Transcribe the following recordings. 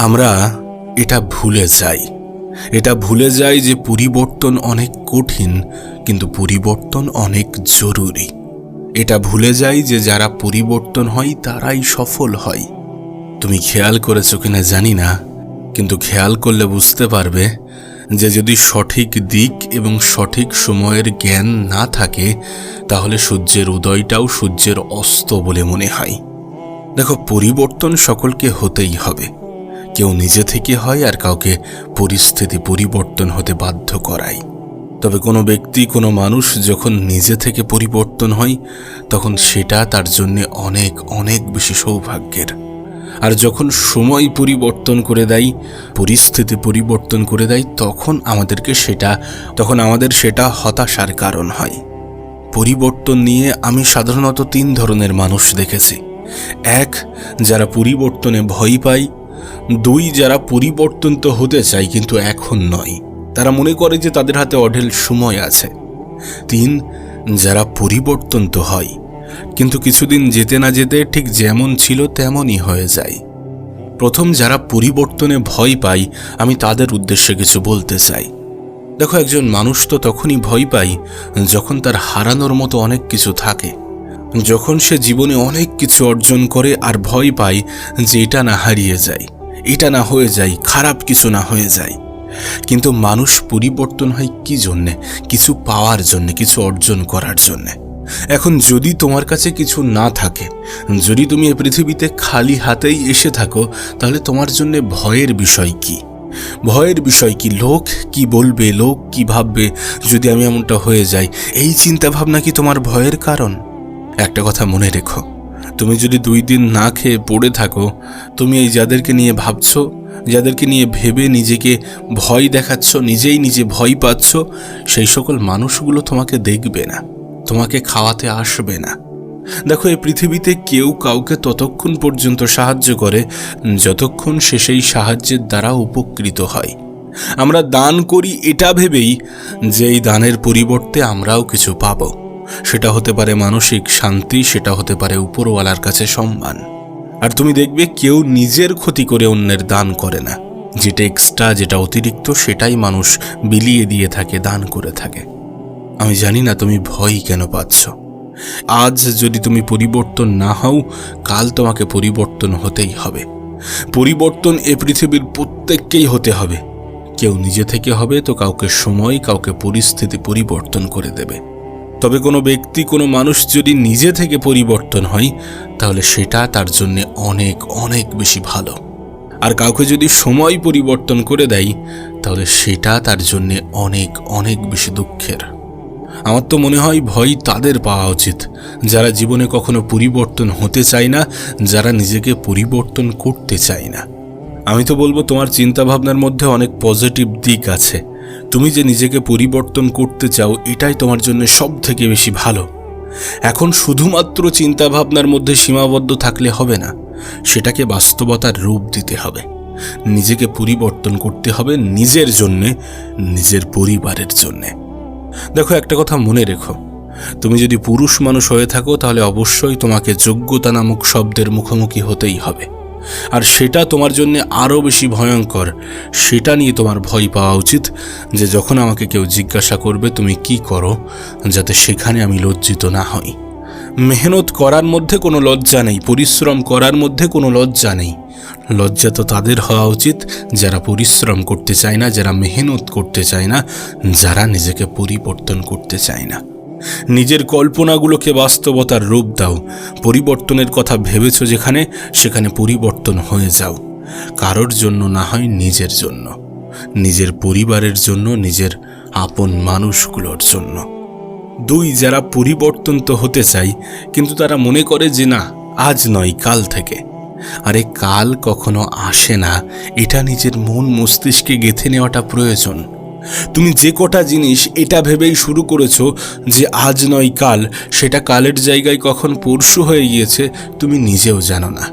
আমরা এটা ভুলে যাই। এটা ভুলে যাই যে পরিবর্তন অনেক কঠিন, কিন্তু পরিবর্তন অনেক জরুরি। এটা ভুলে যাই যে যারা পরিবর্তন হয়, তারাই সফল হয়। তুমি খেয়াল করেছ কিনা জানি না, কিন্তু খেয়াল করলে বুঝতে পারবে যে যদি সঠিক দিক এবং সঠিক সময়ের জ্ঞান না থাকে, তাহলে সূর্যের উদয়টাও সূর্যের অস্ত বলে মনে হয়। দেখো, পরিবর্তন সকলকে হতেই হবে। কেউ নিজে থেকে হয় আর কাউকে পরিস্থিতি পরিবর্তন হতে বাধ্য করায়। তবে কোনো ব্যক্তি, কোনো মানুষ যখন নিজে থেকে পরিবর্তন হয়, তখন সেটা তার জন্য অনেক অনেক বেশি সৌভাগ্যের। আর যখন সময় পরিবর্তন করে দেয়, পরিস্থিতি পরিবর্তন করে দেয়, তখন আমাদেরকে সেটা, তখন আমাদের সেটা হতাশার কারণ হয়। পরিবর্তন নিয়ে আমি সাধারণত তিন ধরনের মানুষ দেখেছি। এক, যারা পরিবর্তনে ভয় পায় দুই যারা পরিবর্তন তো হতে চায় কিন্তু এখন নয়। তারা মনে করে যে তাদের হাতে অঢেল সময় আছে। তিন, যারা পরিবর্তন তো হয়, কিন্তু কিছুদিন যেতে না যেতে ঠিক যেমন ছিল তেমনই হয়ে যায়। প্রথম যারা পরিবর্তনে ভয় পায়, আমি তাদের উদ্দেশ্যে কিছু বলতে চাই। দেখো, একজন মানুষ তো তখনই ভয় পায় যখন তার হারানোর মতো অনেক কিছু থাকে। যখন সে জীবনে অনেক কিছু অর্জন করে আর ভয় পায় যে এটা না হারিয়ে যায়, এটা না হয়ে যায়, খারাপ কিছু না হয়ে যায়। কিন্তু মানুষ পরিবর্তন হয় কি জন্যে? কিছু পাওয়ার জন্যে, কিছু অর্জন করার জন্যে। এখন যদি তোমার কাছে কিছু না থাকে, যদি তুমি এ পৃথিবীতে খালি হাতেই এসে থাকো, তাহলে তোমার জন্য ভয়ের বিষয় কি? ভয়ের বিষয় কি? লোক কি বলবে? লোক কি ভাববে? যদি আমি এমনটা হয়ে যাই, এই চিন্তা ভাবনা কি তোমার ভয়ের কারণ? একটা কথা মনে রেখো। তুমি যদি দুই দিন না খেয়ে পড়ে থাকো, তুমি এই যাদেরকে নিয়ে ভাবছ, যাদেরকে নিয়ে ভেবে নিজেকে ভয় দেখাচ্ছ, নিজেই নিজে ভয় পাচ্ছ, সেই সকল মানুষগুলো তোমাকে দেখবে না, তোমাকে খাওয়াতে আসবে না। দেখো এই পৃথিবীতে কেউ কাউকে ততক্ষণ পর্যন্ত সাহায্য করে যতক্ষণ সে সেই সাহায্যের দ্বারা উপকৃত হয়। আমরা দান করি এটা ভেবেই যে এই দানের পরিবর্তে আমরাও কিছু পাবো। সেটা হতে পারে মানসিক শান্তি, সেটা হতে পারে উপরওয়ালার কাছে সম্মান। আর তুমি দেখবে কেউ নিজের ক্ষতি করে অন্যের দান করে না। যেটা এক্সট্রা যেটা অতিরিক্ত, সেটাই মানুষ বিলিয়ে দিয়ে থাকে, দান করে থাকে। আমি জানি না তুমি ভয় কেন পাচ্ছ। আজ যদি তুমি পরিবর্তন না হও, কাল তোমাকে পরিবর্তন হতেই হবে। পরিবর্তন এ পৃথিবীর প্রত্যেককেই হতে হবে। কেউ নিজে থেকে হবে তো কাউকে সময়, কাউকে পরিস্থিতি পরিবর্তন করে দেবে। তবে কোনো ব্যক্তি, কোনো মানুষ যদি নিজে থেকে পরিবর্তন হয়, তাহলে সেটা তার জন্য অনেক অনেক বেশি ভালো। আর কাউকে যদি সময় পরিবর্তন করে দেয়, তাহলে সেটা তার জন্য অনেক অনেক বেশি দুঃখের। আমার তো মনে হয় ভয় তাদের পাওয়া উচিত। যারা জীবনে কখনো পরিবর্তন হতে চায় না, যারা নিজেকে পরিবর্তন করতে চায় না। আমি তো বলব, তোমার চিন্তাভাবনার মধ্যে অনেক পজিটিভ দিক আছে। তুমি যে নিজেকে পরিবর্তন করতে চাও, এটাই তোমার জন্য সব থেকে বেশি ভালো। এখন শুধুমাত্র চিন্তাভাবনার মধ্যে সীমাবদ্ধ থাকলে হবে না, সেটাকে বাস্তবতার রূপ দিতে হবে। নিজেকে পরিবর্তন করতে হবে নিজের জন্যে, নিজের পরিবারের জন্যে। দেখো, একটা কথা মনে রেখো। তুমি যদি পুরুষ মানুষ হয়ে থাকো, তাহলে অবশ্যই তোমাকে যোগ্যতা নামক শব্দের মুখোমুখি হতেই হবে। আর সেটা তোমার জন্য আরও বেশি ভয়ঙ্কর। সেটা নিয়ে তোমার ভয় পাওয়া উচিত যে যখন আমাকে কেউ জিজ্ঞাসা করবে, তুমি কি করো যাতে সেখানে আমি লজ্জিত না হই। মেহনত করার মধ্যে কোনো লজ্জা নেই, পরিশ্রম করার মধ্যে কোনো লজ্জা নেই। লজ্জা তো তাদের হওয়া উচিত, যারা পরিশ্রম করতে চায় না, যারা মেহনত করতে চায় না, যারা নিজেকে পরিবর্তন করতে চায় না। নিজের কল্পনাগুলোকে বাস্তবতার রূপ দাও। পরিবর্তনের কথা ভেবেছ যেখানে, সেখানে পরিবর্তন হয়ে যাও। কারোর জন্য না হয় নিজের জন্য। নিজের পরিবারের জন্য, নিজের আপন মানুষগুলোর জন্য। দুই, যারা পরিবর্তন তো হতে চায়, কিন্তু তারা মনে করে যে না, আজ নয়, কাল থেকে। আরে কাল কখনো আসে না। এটা নিজের মন মস্তিষ্কে গেঁথে নেওয়াটা প্রয়োজন। তুমি যে কটা জিনিস এটা ভেবেই শুরু করেছ যে আজ নয় কাল, সেটা কালের জায়গায় কখন পরশু হয়ে গিয়েছে তুমি নিজেও জানো না।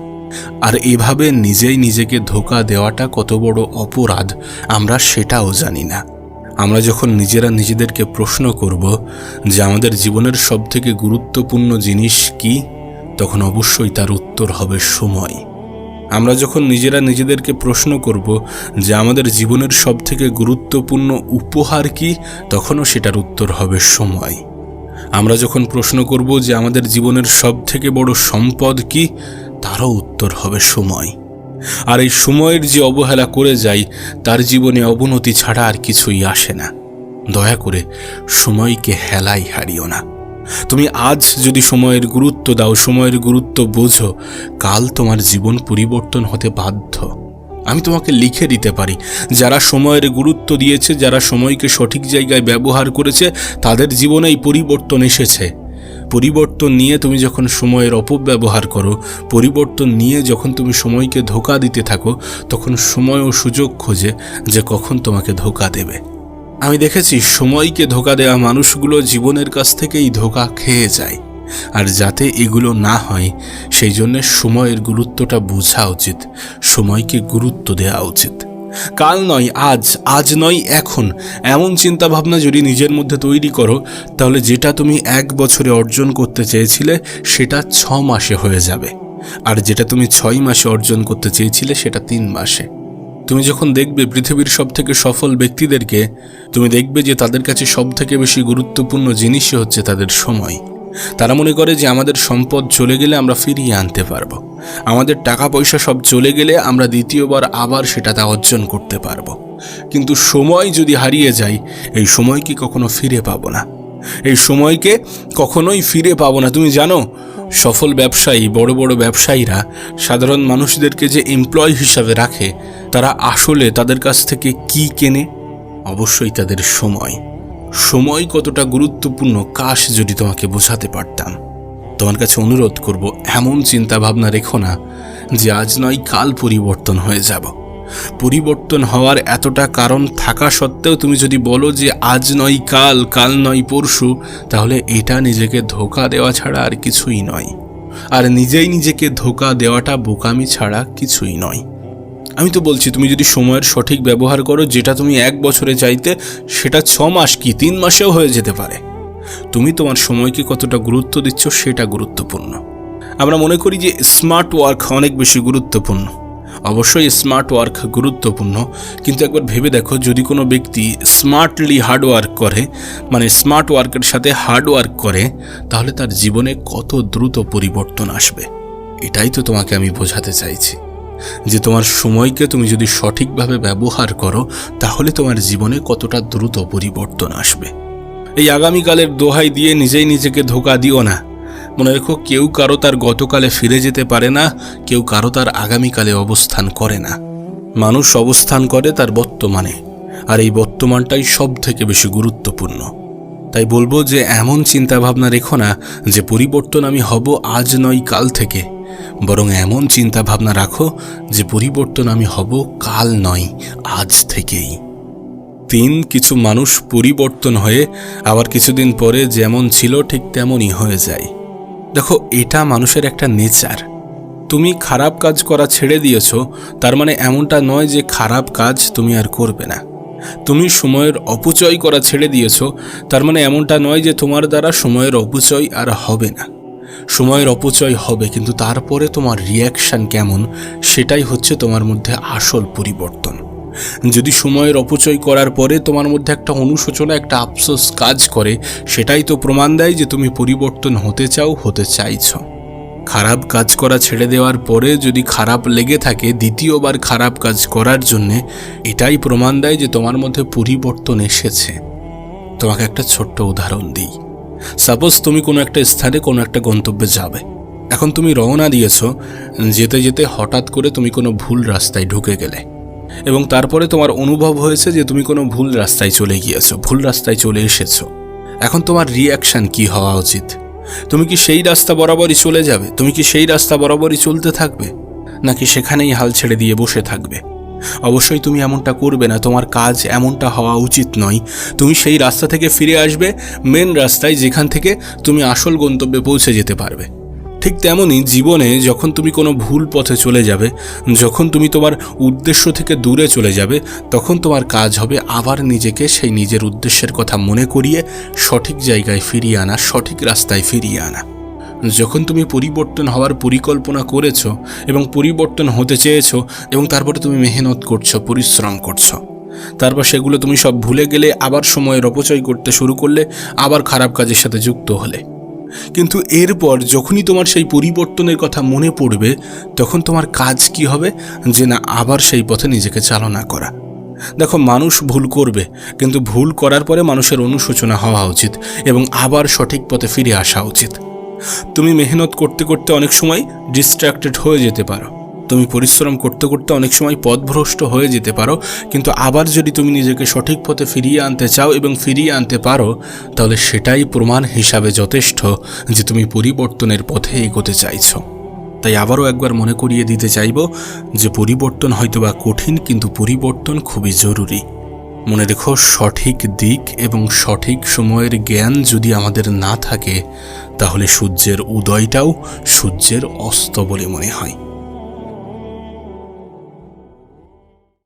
আর এভাবে নিজেই নিজেকে ধোকা দেওয়াটা কত বড় অপরাধ, আমরা সেটাও জানি না। আমরা যখন নিজেরা নিজেদেরকে প্রশ্ন করব যে আমাদের জীবনের সবথেকে গুরুত্বপূর্ণ জিনিস কি, তখন অবশ্যই তার উত্তর হবে সময়। আমরা যখন নিজেরা নিজেদেরকে প্রশ্ন করব যে আমাদের জীবনের সবথেকে গুরুত্বপূর্ণ উপহার কি, তখনও সেটার উত্তর হবে সময়। আমরা যখন প্রশ্ন করব যে আমাদের জীবনের সবথেকে বড় সম্পদ কি, তারও উত্তর হবে সময়। আর এই সময়ের যে অবহেলা করে যাই, তার জীবনে অবনতি ছাড়া আর কিছুই আসে না। দয়া করে সময়কে হেলাই হারিও না। তুমি আজ যদি সময়ের গুরুত্ব দাও, সময়ের গুরুত্ব বোঝো, কাল তোমার জীবন পরিবর্তন হতে বাধ্য। আমি তোমাকে লিখে দিতে পারি, যারা সময়ের গুরুত্ব দিয়েছে, যারা সময়কে সঠিক জায়গায় ব্যবহার করেছে, তাদের জীবনে এই পরিবর্তন এসেছে। পরিবর্তন নিয়ে তুমি যখন সময়ের অপব্যবহার করো, পরিবর্তন নিয়ে যখন তুমি সময়কে ধোকা দিতে থাকো, তখন সময় ও সুযোগ খোঁজে যে কখন তোমাকে ধোকা দেবে। আমি দেখেছি সময়কে ধোকা দেওয়া মানুষগুলো জীবনের কাছ থেকেই ধোকা খেয়ে যায়। আর যাতে এগুলো না হয়, সেই জন্য সময়ের গুরুত্বটা বোঝা উচিত, সময়কে গুরুত্ব দেওয়া উচিত। কাল নয়, আজ আজ নয়, এখন। এমন চিন্তা ভাবনা যদি নিজের মধ্যে তৈরি করো, তাহলে যেটা তুমি এক বছরে অর্জন করতে চেয়েছিলে, সেটা ছ মাসে হয়ে যাবে। আর যেটা তুমি ছয় মাসে অর্জন করতে চেয়েছিলে, সেটা তিন মাসে। তুমি যখন দেখবে পৃথিবীর সব থেকে সফল ব্যক্তিদেরকে, তুমি দেখবে যে তাদের কাছে সব থেকে বেশি গুরুত্বপূর্ণ জিনিসই হচ্ছে তাদের সময়। তারা মনে করে যে আমাদের সম্পদ চলে গেলে আমরা ফিরিয়ে আনতে পারব। আমাদের টাকা পয়সা সব চলে গেলে আমরা দ্বিতীয়বার আবার সেটা তা অর্জন করতে পারব। কিন্তু সময় যদি হারিয়ে যায়, এই সময় কি কখনো ফিরে পাবো না। এই সময়কে কখনোই ফিরে পাবো না। তুমি জানো সফল ব্যবসায়ী, বড় বড় ব্যবসায়ীরা সাধারণ মানুষদেরকে যে এমপ্লয় হিসাবে রাখে, তারা আসলে তাদের কাছ থেকে কি কেনে? অবশ্যই তাদের সময়। সময় কতটা গুরুত্বপূর্ণ কাশ যদি তোমাকে বোঝাতে পারতাম। তোমার কাছে অনুরোধ করব, এমন চিন্তা ভাবনা রেখো না যে আজ নয়, কাল পরিবর্তন হয়ে যাব। পরিবর্তন হওয়ার এতটা কারণ থাকা সত্ত্বেও তুমি যদি বলো যে আজ নয় কাল কাল নয় পরশু, তাহলে এটা নিজেকে ধোকা দেওয়া ছাড়া আর কিছুই নয়। আর নিজেই নিজেকে ধোকা দেওয়াটা বোকামি ছাড়া কিছুই নয়। আমি তো বলছি, তুমি যদি সময়ের সঠিক ব্যবহার করো, যেটা তুমি এক বছরে চাইতে, সেটা ছ মাস কি তিন মাসেও হয়ে যেতে পারে। তুমি তোমার সময়কে কতটা গুরুত্ব দিচ্ছ, সেটা গুরুত্বপূর্ণ। আমরা মনে করি যে স্মার্ট ওয়ার্ক অনেক বেশি গুরুত্বপূর্ণ। অবশ্যই স্মার্ট ওয়ার্ক গুরুত্বপূর্ণ। কিন্তু একবার ভেবে দেখো, যদি কোনো ব্যক্তি স্মার্টলি হার্ড ওয়ার্ক করে মানে স্মার্ট ওয়ার্কের সাথে হার্ড ওয়ার্ক করে, তাহলে তার জীবনে কত দ্রুত পরিবর্তন আসবে? এটাই তো তোমাকে আমি বোঝাতে চাইছি। যে তোমার সময়কে তুমি যদি সঠিকভাবে ব্যবহার করো, তাহলে তোমার জীবনে কতটা দ্রুত পরিবর্তন আসবে। এই আগামীকালের দোহাই দিয়ে নিজেই নিজেকে ধোকা দিও না। মনে রেখো, কেউ কারও তার গতকালে ফিরে যেতে পারে না, কেউ কারও তার আগামীকালে অবস্থান করে না। মানুষ অবস্থান করে তার বর্তমানে, আর এই বর্তমানটাই সব থেকে বেশি গুরুত্বপূর্ণ। তাই বলব যে, এমন চিন্তা ভাবনা রেখো না যে, পরিবর্তন আমি হব আজ নয় কাল থেকে। বরং এমন চিন্তা ভাবনা রাখো যে, পরিবর্তন আমি হব কাল নয়, আজ থেকেই। তিন, কিছু মানুষ পরিবর্তন হয়ে আবার কিছুদিন পরে যেমন ছিল, ঠিক তেমনই হয়ে যায়। দেখো, এটা মানুষের একটা নেচার। তুমি খারাপ কাজ করা ছেড়ে দিয়েছ, তার মানে এমনটা নয় যে খারাপ কাজ তুমি আর করবে না। তুমি সময়ের অপচয় করা ছেড়ে দিয়েছ, তার মানে এমনটা নয় যে তোমার দ্বারা সময়ের অপচয় আর হবে না। সময়ের অপচয় হবে, কিন্তু তারপরে তোমার রিয়াকশান কেমন, সেটাই হচ্ছে তোমার মধ্যে আসল পরিবর্তন। যদি সময়ের অপচয় করার পরে তোমার মধ্যে একটা অনুশোচনা, একটা আফসোস কাজ করে, সেটাই তো প্রমাণ দেয় যে তুমি পরিবর্তন হতে চাও, হতে চাইছ। খারাপ কাজ করা ছেড়ে দেওয়ার পরে যদি খারাপ লেগে থাকে, দ্বিতীয়বার খারাপ কাজ করার জন্যে, এটাই প্রমাণ দেয় যে তোমার মধ্যে পরিবর্তন এসেছে। তোমাকে একটা ছোট্ট উদাহরণ দিই। সাপোজ তুমি কোনো একটা স্থানে কোনো একটা গন্তব্যে যাবে। এখন তুমি রওনা দিয়েছ, যেতে যেতে হঠাৎ করে তুমি কোনো ভুল রাস্তায় ঢুকে গেলে। এবং তারপরে তোমার অনুভব হয়েছে যে তুমি কোনো ভুল রাস্তায় চলে গিয়েছো, ভুল রাস্তায় চলে এসেছ। এখন তোমার রিয়াকশন কি হওয়া উচিত? তুমি কি সেই রাস্তা বরাবরই চলে যাবে? তুমি কি সেই রাস্তা বরাবরই চলতে থাকবে? নাকি সেখানেই হাল ছেড়ে দিয়ে বসে থাকবে? অবশ্যই তুমি এমনটা করবে না, তোমার কাজ এমনটা হওয়া উচিত নয়। তুমি সেই রাস্তা থেকে ফিরে আসবে মেন রাস্তায় যেখান থেকে তুমি আসল গন্তব্যে পৌঁছে যেতে পারবে। ঠিক তেমনই জীবনে যখন তুমি কোনো ভুল পথে চলে যাবে, যখন তুমি তোমার উদ্দেশ্য থেকে দূরে চলে যাবে, তখন তোমার কাজ হবে আবার নিজেকে সেই নিজের উদ্দেশ্যের কথা মনে করিয়ে সঠিক জায়গায় ফিরিয়ে আনা, সঠিক রাস্তায় ফিরিয়ে আনা। যখন তুমি পরিবর্তন হওয়ার পরিকল্পনা করেছ এবং পরিবর্তন হতে চেয়েছো এবং তারপরে তুমি মেহনত করছ, পরিশ্রম করছ, তারপর সেগুলো তুমি সব ভুলে গেলে আবার সময়ের অপচয় করতে শুরু করলে, আবার খারাপ কাজের সাথে যুক্ত হলে। কিন্তু এরপর যখনই তোমার সেই পরিবর্তনের কথা মনে পড়বে, তখন তোমার কাজ কি হবে? যে না, আবার সেই পথে নিজেকে চালনা করা। দেখো, মানুষ ভুল করবে, কিন্তু ভুল করার পরে মানুষের অনুশোচনা হওয়া উচিত এবং আবার সঠিক পথে ফিরে আসা উচিত। তুমি মেহনত করতে করতে অনেক সময় ডিস্ট্র্যাক্টেড হয়ে যেতে পারো। তুমি পরিশ্রম করতে করতে অনেক সময় পথভ্রষ্ট হয়ে যেতে পারো, কিন্তু আবার যদি তুমি নিজেকে সঠিক পথে ফিরিয়ে আনতে চাও এবং ফিরিয়ে আনতে পারো, তাহলে সেটাই প্রমাণ হিসাবে যথেষ্ট যে তুমি পরিবর্তনের পথে এগোতে চাইছো। তাই আবারও একবার মনে করিয়ে দিতে চাইব যে পরিবর্তন হয়তোবা কঠিন, কিন্তু পরিবর্তন খুবই জরুরি। মনে রেখো, সঠিক দিক এবং সঠিক সময়ের জ্ঞান যদি আমাদের না থাকে, তাহলে সূর্যের উদয়টাও সূর্যের অস্ত বলে মনে হয়।